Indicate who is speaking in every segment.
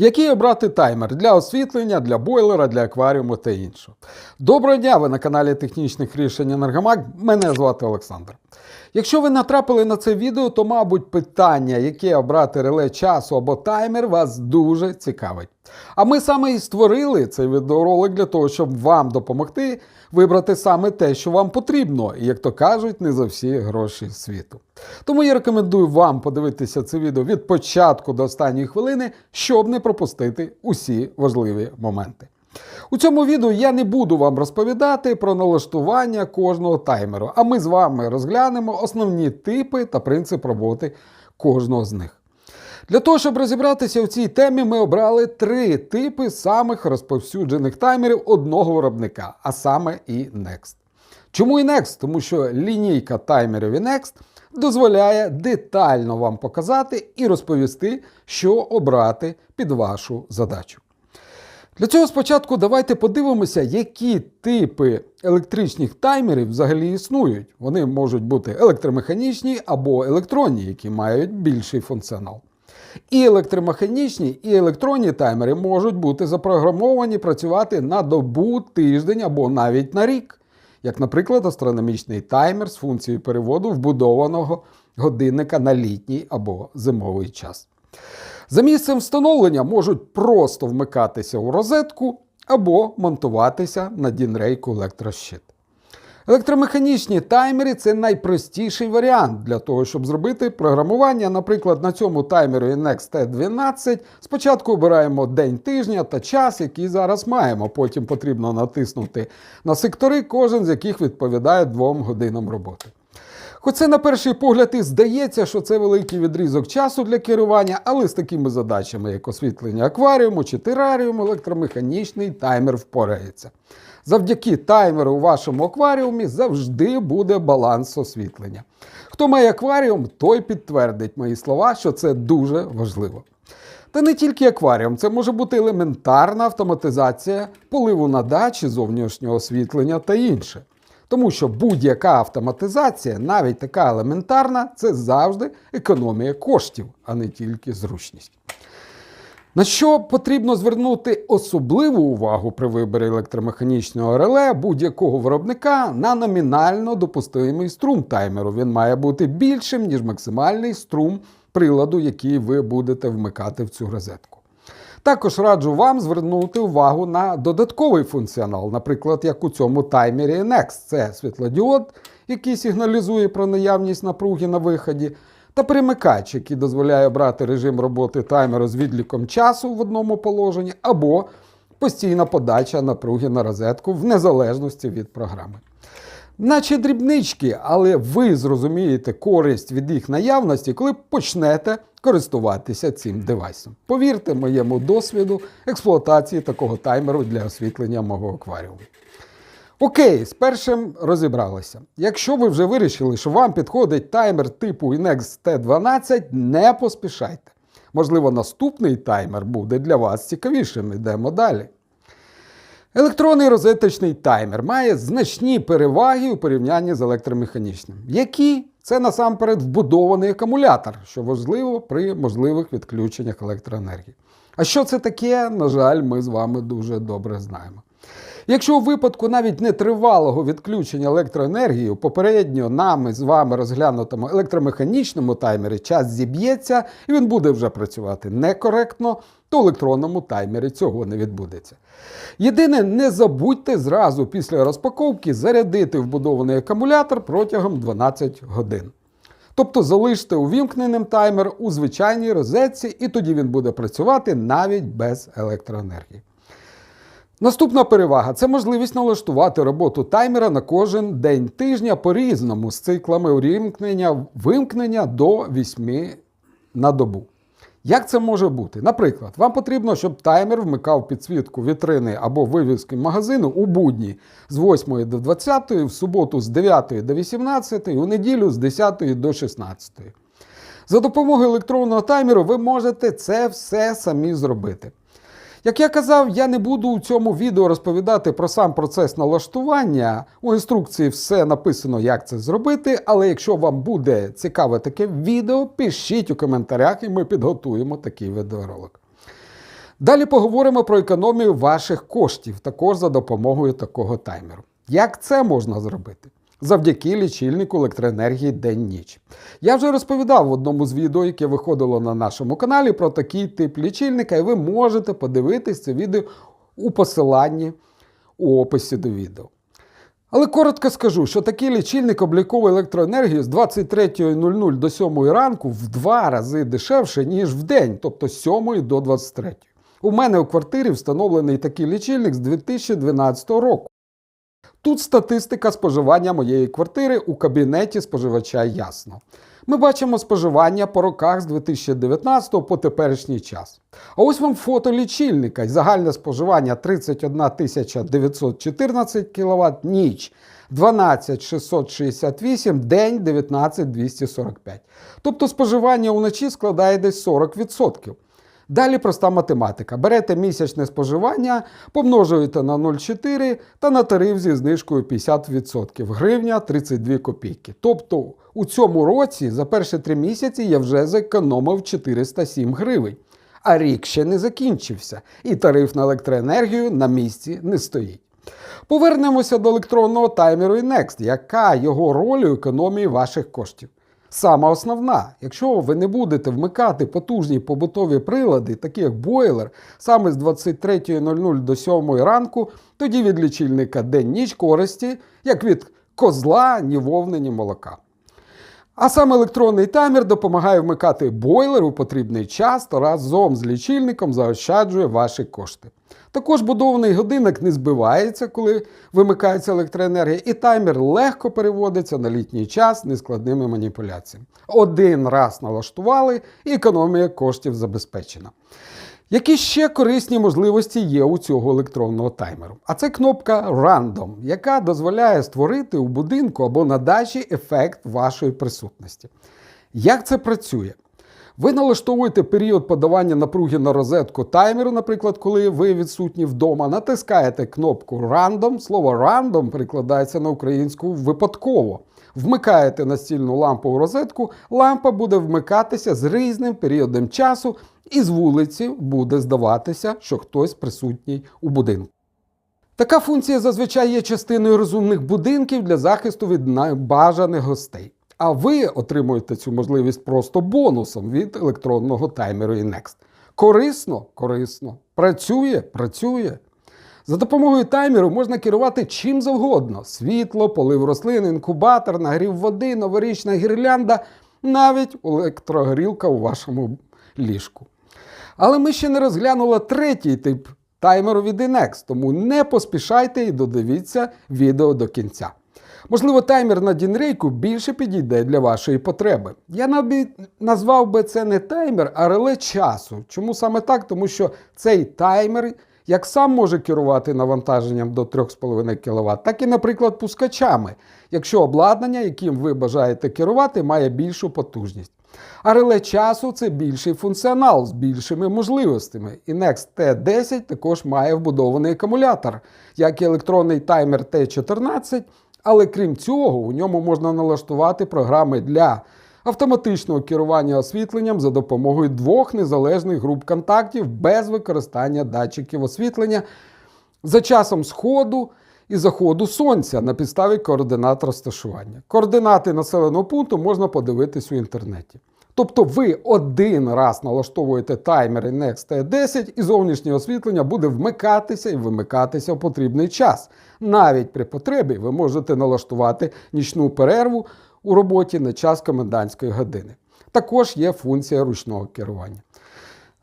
Speaker 1: Який обрати таймер для освітлення, для бойлера, для акваріуму та іншого? Доброго дня! Ви на каналі Технічних рішень Енергомаг. Мене звати Олександр. Якщо ви натрапили на це відео, то, мабуть, питання, яке обрати реле часу або таймер, вас дуже цікавить. А ми саме і створили цей відеоролик для того, щоб вам допомогти вибрати саме те, що вам потрібно, і, як то кажуть, не за всі гроші світу. Тому я рекомендую вам подивитися це відео від початку до останньої хвилини, щоб не пропустити усі важливі моменти. У цьому відео я не буду вам розповідати про налаштування кожного таймеру, а ми з вами розглянемо основні типи та принцип роботи кожного з них. Для того, щоб розібратися в цій темі, ми обрали три типи самих розповсюджених таймерів одного виробника, а саме і Next. Чому і Next? Тому що лінійка таймерів і Next дозволяє детально вам показати і розповісти, що обрати під вашу задачу. Для цього спочатку давайте подивимося, які типи електричних таймерів взагалі існують. Вони можуть бути електромеханічні або електронні, які мають більший функціонал. І електромеханічні, і електронні таймери можуть бути запрограмовані працювати на добу, тиждень або навіть на рік, як, наприклад, астрономічний таймер з функцією переводу вбудованого годинника на літній або зимовий час. За місцем встановлення можуть просто вмикатися у розетку або монтуватися на дінрейку електрощит. Електромеханічні таймери це найпростіший варіант для того, щоб зробити програмування. Наприклад, на цьому таймері Next T12 спочатку обираємо день тижня та час, який зараз маємо. Потім потрібно натиснути на сектори, кожен з яких відповідає двом годинам роботи. Хоч це на перший погляд і здається, що це великий відрізок часу для керування, але з такими задачами, як освітлення акваріуму чи тераріуму, електромеханічний таймер впорається. Завдяки таймеру у вашому акваріумі завжди буде баланс освітлення. Хто має акваріум, той підтвердить мої слова, що це дуже важливо. Та не тільки акваріум, це може бути елементарна автоматизація поливу на дачі, зовнішнього освітлення та інше. Тому що будь-яка автоматизація, навіть така елементарна, це завжди економія коштів, а не тільки зручність. На що потрібно звернути особливу увагу при виборі електромеханічного реле будь-якого виробника на номінально допустимий струм таймеру. Він має бути більшим, ніж максимальний струм приладу, який ви будете вмикати в цю розетку. Також раджу вам звернути увагу на додатковий функціонал, наприклад, як у цьому таймері NEXT. Це світлодіод, який сигналізує про наявність напруги на виході, та перемикач, який дозволяє брати режим роботи таймеру з відліком часу в одному положенні, або постійна подача напруги на розетку в незалежності від програми. Наче дрібнички, але ви зрозумієте користь від їх наявності, коли почнете користуватися цим девайсом. Повірте моєму досвіду експлуатації такого таймеру для освітлення мого акваріуму. Окей, з першим розібралися. Якщо ви вже вирішили, що вам підходить таймер типу Inex T12, не поспішайте. Можливо, наступний таймер буде для вас цікавішим. Йдемо далі. Електронний розеточний таймер має значні переваги у порівнянні з електромеханічним. Які? Це насамперед вбудований акумулятор, що важливо при можливих відключеннях електроенергії. А що це таке, на жаль, ми з вами дуже добре знаємо. Якщо у випадку навіть нетривалого відключення електроенергії у попередньо нами з вами розглянутому електромеханічному таймері час зіб'ється і він буде вже працювати некоректно, то в електронному таймері цього не відбудеться. Єдине, не забудьте зразу після розпаковки зарядити вбудований акумулятор протягом 12 годин. Тобто залиште увімкненим таймер у звичайній розетці, і тоді він буде працювати навіть без електроенергії. Наступна перевага це можливість налаштувати роботу таймера на кожен день тижня по-різному з циклами увімкнення вимкнення до 8 на добу. Як це може бути? Наприклад, вам потрібно, щоб таймер вмикав підсвітку вітрини або вивіски магазину у будні з 8 до 20, в суботу з 9 до 18, у неділю з 10 до 16. За допомогою електронного таймеру ви можете це все самі зробити. Як я казав, я не буду у цьому відео розповідати про сам процес налаштування. У інструкції все написано, як це зробити, але якщо вам буде цікаве таке відео, пишіть у коментарях і ми підготуємо такий відеоролик. Далі поговоримо про економію ваших коштів, також за допомогою такого таймеру. Як це можна зробити? Завдяки лічильнику електроенергії день-ніч. Я вже розповідав в одному з відео, яке виходило на нашому каналі, про такий тип лічильника, і ви можете подивитись це відео у посиланні у описі до відео. Але коротко скажу, що такий лічильник обліковує електроенергію з 23.00 до 7 ранку в два рази дешевше, ніж в день, тобто з 7 до 23. У мене у квартирі встановлений такий лічильник з 2012 року. Тут статистика споживання моєї квартири у кабінеті споживача ясно. Ми бачимо споживання по роках з 2019 по теперішній час. А ось вам фото лічильника. Загальне споживання 31 914 кВт ніч, 12 668, день 19 245. Тобто споживання уночі складає десь 40%. Далі проста математика. Берете місячне споживання, помножуєте на 0,4 та на тариф зі знижкою 50%. Гривня 32 копійки. Тобто у цьому році за перші три місяці я вже зекономив 407 гривень. А рік ще не закінчився, і тариф на електроенергію на місці не стоїть. Повернемося до електронного таймеру Next, яка його роль у економії ваших коштів. Сама основна, якщо ви не будете вмикати потужні побутові прилади, такі як бойлер, саме з 23.00 до 7 ранку, тоді від лічильника день-ніч користі, як від козла, ні вовни, ні молока. А саме електронний таймер допомагає вмикати бойлер у потрібний час та разом з лічильником заощаджує ваші кошти. Також будований годинник не збивається, коли вимикається електроенергія, і таймер легко переводиться на літній час нескладними маніпуляціями. Один раз налаштували, і економія коштів забезпечена. Які ще корисні можливості є у цього електронного таймеру? А це кнопка Random, яка дозволяє створити у будинку або на дачі ефект вашої присутності. Як це працює? Ви налаштовуєте період подавання напруги на розетку таймеру, наприклад, коли ви відсутні вдома, натискаєте кнопку Random. Слово Random перекладається на українську випадково. Вмикаєте настільну лампу у розетку, лампа буде вмикатися з різним періодом часу, і з вулиці буде здаватися, що хтось присутній у будинку. Така функція зазвичай є частиною розумних будинків для захисту від небажаних гостей. А ви отримуєте цю можливість просто бонусом від електронного таймеру Next. Корисно, корисно. Працює, працює. За допомогою таймеру можна керувати чим завгодно: світло, полив рослин, інкубатор, нагрів води, новорічна гірлянда, навіть електрогорілка у вашому ліжку. Але ми ще не розглянули третій тип таймеру від Inex, тому не поспішайте і додивіться відео до кінця. Можливо, таймер на дінрейку більше підійде для вашої потреби. Я навіть назвав би це не таймер, а реле часу. Чому саме так? Тому що цей таймер як сам може керувати навантаженням до 3,5 кВт, так і, наприклад, пускачами, якщо обладнання, яким ви бажаєте керувати, має більшу потужність. А реле часу це більший функціонал з більшими можливостями. І Next T10 також має вбудований акумулятор, як і електронний таймер T14. Але крім цього, у ньому можна налаштувати програми для автоматичного керування освітленням за допомогою двох незалежних груп контактів без використання датчиків освітлення за часом сходу і заходу сонця на підставі координат розташування. Координати населеного пункту можна подивитись у інтернеті. Тобто ви один раз налаштовуєте таймер Next T10 і зовнішнє освітлення буде вмикатися і вимикатися в потрібний час. Навіть при потребі ви можете налаштувати нічну перерву у роботі на час комендантської години. Також є функція ручного керування.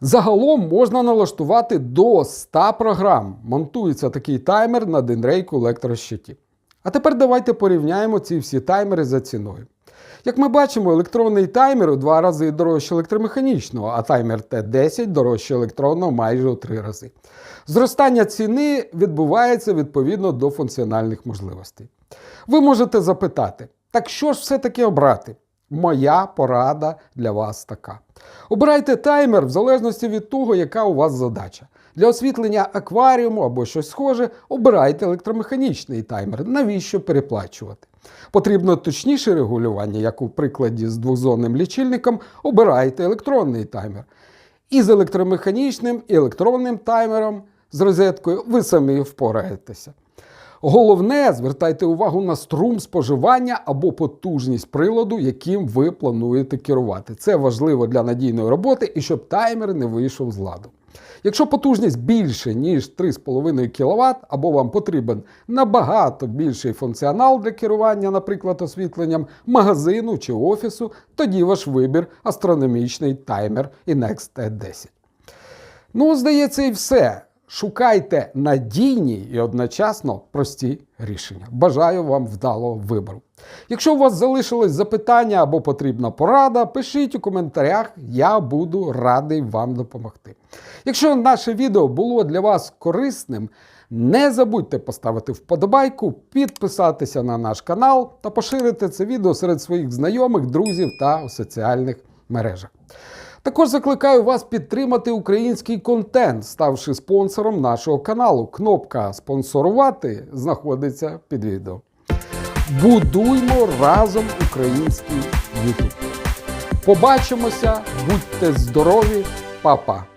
Speaker 1: Загалом можна налаштувати до 100 програм. Монтується такий таймер на денрейку електрощиті. А тепер давайте порівняємо ці всі таймери за ціною. Як ми бачимо, електронний таймер у два рази дорожче електромеханічного, а таймер Т10 дорожче електронного майже у три рази. Зростання ціни відбувається відповідно до функціональних можливостей. Ви можете запитати, так що ж все-таки обрати? Моя порада для вас така. Обирайте таймер в залежності від того, яка у вас задача. Для освітлення акваріуму або щось схоже, обирайте електромеханічний таймер. Навіщо переплачувати? Потрібно точніше регулювання, як у прикладі з двозонним лічильником, обирайте електронний таймер. І з електромеханічним, і електронним таймером з розеткою ви самі впораєтеся. Головне, звертайте увагу на струм споживання або потужність приладу, яким ви плануєте керувати. Це важливо для надійної роботи і щоб таймер не вийшов з ладу. Якщо потужність більше, ніж 3,5 кВт, або вам потрібен набагато більший функціонал для керування, наприклад, освітленням магазину чи офісу, тоді ваш вибір астрономічний таймер Inex T10. Ну, здається, і все. Шукайте надійні і одночасно прості рішення. Бажаю вам вдалого вибору. Якщо у вас залишились запитання або потрібна порада, пишіть у коментарях, я буду радий вам допомогти. Якщо наше відео було для вас корисним, не забудьте поставити вподобайку, підписатися на наш канал та поширити це відео серед своїх знайомих, друзів та у соціальних мережах. Також закликаю вас підтримати український контент, ставши спонсором нашого каналу. Кнопка спонсорувати знаходиться під відео. Будуймо разом український YouTube. Побачимося, будьте здорові, па-па!